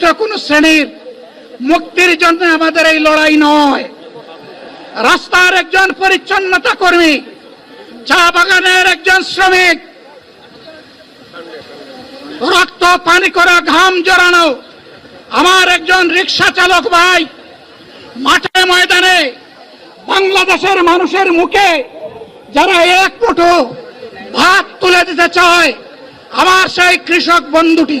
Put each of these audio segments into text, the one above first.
নির্দিষ্ট কোন শ্রেণির মুক্তির জন্য আমাদের এই লড়াই নয়। রাস্তার একজন পরিচ্ছন্নতা কর্মী, চা বাগানের একজন শ্রমিক, রক্ত, পানি করা, ঘাম জড়ানো, আমার একজন রিক্সা চালক ভাই, মাঠে ময়দানে বাংলাদেশের মানুষের মুখে যারা এক মুঠো ভাত তুলে দিতে চায়, আমার সেই কৃষক বন্ধুটি।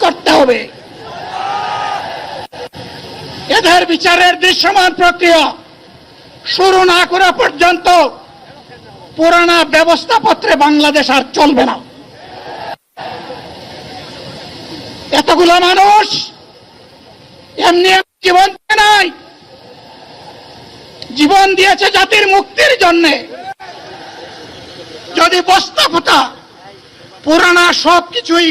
করতে হবে। এদের বিচারের দৃশ্যমান প্রক্রিয়া শুরু না করা পর্যন্ত পুরানা ব্যবস্থাপত্রে বাংলাদেশ আর চলবে না। এতগুলো মানুষ এমনি জীবন নাই। জীবন দিয়েছে জাতির মুক্তির জন্য। যদি বস্তা ফোটা পুরানা সব কিছুই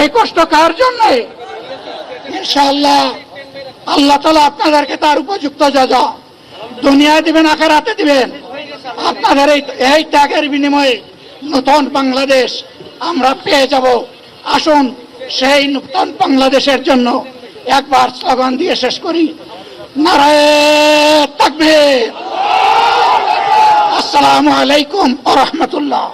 এই কষ্ট কার জন্য? ইনশাআল্লাহ, আল্লাহ তালা আপনাদেরকে তার উপযুক্ত যা দুনিয়ায় দিবেন আকার হাতে দিবেন। আপনাদের এই এই ত্যাগের বিনিময়ে নতুন বাংলাদেশ আমরা পেয়ে যাব। আসুন, সেই নতুন বাংলাদেশের জন্য একবার স্লোগান দিয়ে শেষ করি। নারায় থাকবে আসসালামু আলাইকুম আ রহমতুল্লাহ।